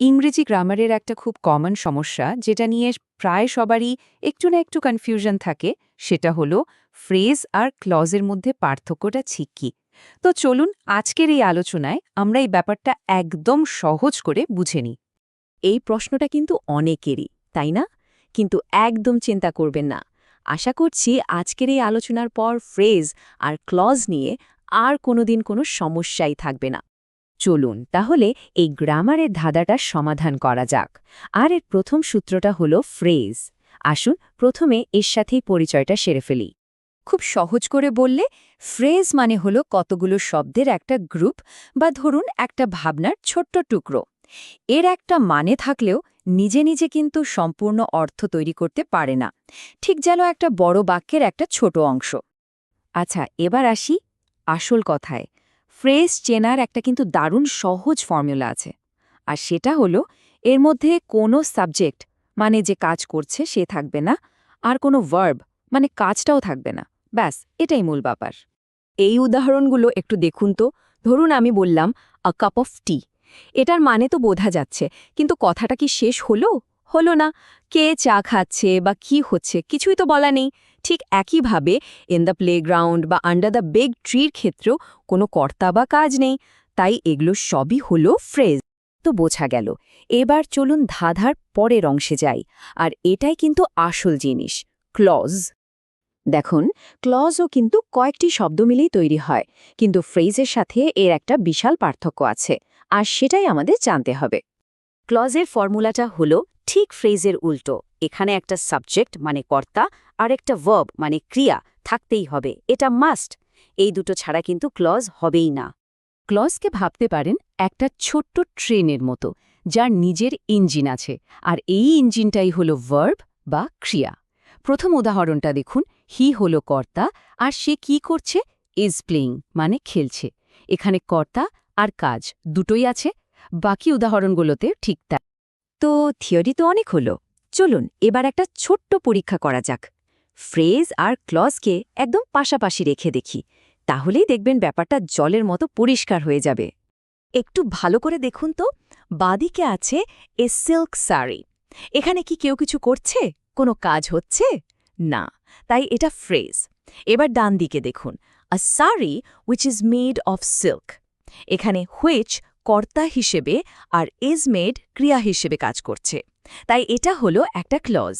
ইংরেজি গ্রামারের একটা খুব কমন সমস্যা, যেটা নিয়ে প্রায় সবারই একটু না একটু কনফিউশন থাকে, সেটা হলো ফ্রেজ আর ক্লজের মধ্যে পার্থক্যটা ঠিক কি? তো চলুন আজকের এই আলোচনায় আমরা এই ব্যাপারটা একদম সহজ করে বুঝে নিই। এই প্রশ্নটা কিন্তু অনেকেরই, তাই না? কিন্তু একদম চিন্তা করবেন না। আশা করছি আজকের এই আলোচনার পর ফ্রেজ আর ক্লজ নিয়ে আর কোনোদিন কোনো সমস্যাই থাকবে না। চলুন তাহলে এই গ্রামারের ধাঁধাটার সমাধান করা যাক। আর এর প্রথম সূত্রটা হলো ফ্রেজ। আসুন প্রথমে এর সাথেই পরিচয়টা সেরে ফেলি। খুব সহজ করে বললে, ফ্রেজ মানে হলো কতগুলো শব্দের একটা গ্রুপ বা ধরুন একটা ভাবনার ছোট্ট টুকরো। এর একটা মানে থাকলেও নিজে নিজে কিন্তু সম্পূর্ণ অর্থ তৈরি করতে পারে না। ঠিক যেন একটা বড় বাক্যের একটা ছোট অংশ। আচ্ছা এবার আসি আসল কথায়। ফ্রেজ চেনার একটা কিন্তু দারুণ সহজ ফর্মুলা আছে। আর সেটা হলো, এর মধ্যে কোনো সাবজেক্ট মানে যে কাজ করছে সে থাকবে না, আর কোনো ভার্ব মানে কাজটাও থাকবে না। ব্যাস, এটাই মূল ব্যাপার। এই উদাহরণগুলো একটু দেখুন তো। ধরুন আমি বললাম, আ কাপ অফ টি। এটার মানে তো বোঝা যাচ্ছে, কিন্তু কথাটা কি শেষ হলো? হলো না, কে চা খাচ্ছে বা কি হচ্ছে কিছুই তো বলা নেই। ঠিক একইভাবে ইন দ্য প্লেগ্রাউন্ড বা আন্ডার দ্য বেগ ট্রির ক্ষেত্রেও কোনো কর্তা বা কাজ নেই। তাই এগুলো সবই হলো ফ্রেজ তো বোঝা গেল, এবার চলুন ধাঁধার পরের অংশে যাই। আর এটাই কিন্তু আসল জিনিস ক্লজ দেখুন ক্লজও কিন্তু কয়েকটি শব্দ মিলেই তৈরি হয়, কিন্তু ফ্রেজের সাথে এর একটা বিশাল পার্থক্য আছে। আর সেটাই আমাদের জানতে হবে। ক্লজের ফর্মুলাটা হলো ঠিক ফ্রেজের উল্টো, এখানে একটা সাবজেক্ট মানে কর্তা আর একটা ভার্ব মানে ক্রিয়া থাকতেই হবে, এটা মাস্ট। এই দুটো ছাড়া কিন্তু ক্লজ হবেই না। ক্লজকে ভাবতে পারেন একটা ছোট্ট ট্রেনের মতো, যার নিজের ইঞ্জিন আছে, আর এই ইঞ্জিনটাই হলো ভার্ব বা ক্রিয়া। প্রথম উদাহরণটা দেখুন, হি হলো কর্তা আর সে কি করছে? ইজ প্লেইং মানে খেলছে। এখানে কর্তা আর কাজ দুটোই আছে, বাকি উদাহরণগুলোতে ঠিক তা তো থিওরি তো অনেক হলো। চলুন, এবার একটা ছোট্ট পরীক্ষা করা যাক। ফ্রেজ আর ক্লজকে একদম পাশাপাশি রেখে দেখি। তাহলেই দেখবেন ব্যাপারটা জলের মতো পরিষ্কার হয়ে যাবে। একটু ভালো করে দেখুন তো। বাদিকে আছে এ সিল্ক শাড়ি এখানে কি কেউ কিছু করছে? কোনো কাজ হচ্ছে? না, তাই এটা ফ্রেজ। এবার ডান দিকে দেখুন। A sari which is made of silk এখানে হুইচ কর্তা হিসেবে আর ইজ মেড ক্রিয়া হিসেবে কাজ করছে। তাই এটা হলো একটা ক্লজ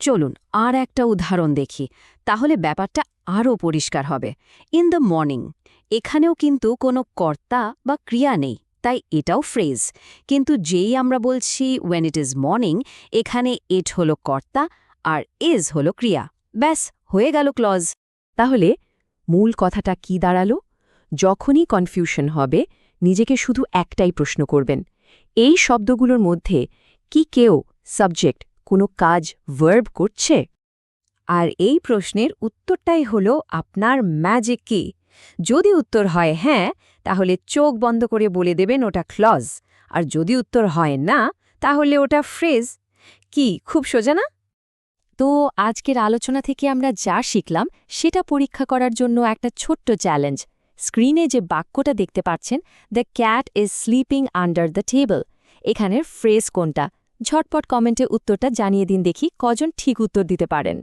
চলুন আর একটা উদাহরণ দেখি, তাহলে ব্যাপারটা আরও পরিষ্কার হবে। ইন দ্য মর্নিং এখানেও কিন্তু কোনো কর্তা বা ক্রিয়া নেই, তাই এটাও ফ্রেজ কিন্তু যেই আমরা বলছি ওয়েন ইট ইজ মর্নিং এখানে ইট হলো কর্তা আর ইজ হলো ক্রিয়া। ব্যাস, হয়ে গেল ক্লজ তাহলে মূল কথাটা কি দাঁড়াল? যখনই কনফিউশন হবে নিজেকে শুধু একটাই প্রশ্ন করবেন। এই শব্দগুলোর মধ্যে কি কেউ সাবজেক্ট কোনো কাজ ভার্ব করছে? আর এই প্রশ্নের উত্তরটাই হল আপনার ম্যাজিক কি যদি উত্তর হয় হ্যাঁ তাহলে চোখ বন্ধ করে বলে দেবেন ওটা ক্লজ আর যদি উত্তর হয় না, তাহলে ওটা ফ্রেজ কি, খুব সোজা না? তো আজকের আলোচনা থেকে আমরা যা শিখলাম, সেটা পরীক্ষা করার জন্য একটা ছোট্ট চ্যালেঞ্জ স্ক্রিনে যে বাক্যটা দেখতে পাচ্ছেন the cat is sleeping under the table এখানের ফ্রেজ কোনটা? ঝটপট কমেন্টে উত্তরটা জানিয়ে দিন দেখি কজন ঠিক উত্তর দিতে পারেন।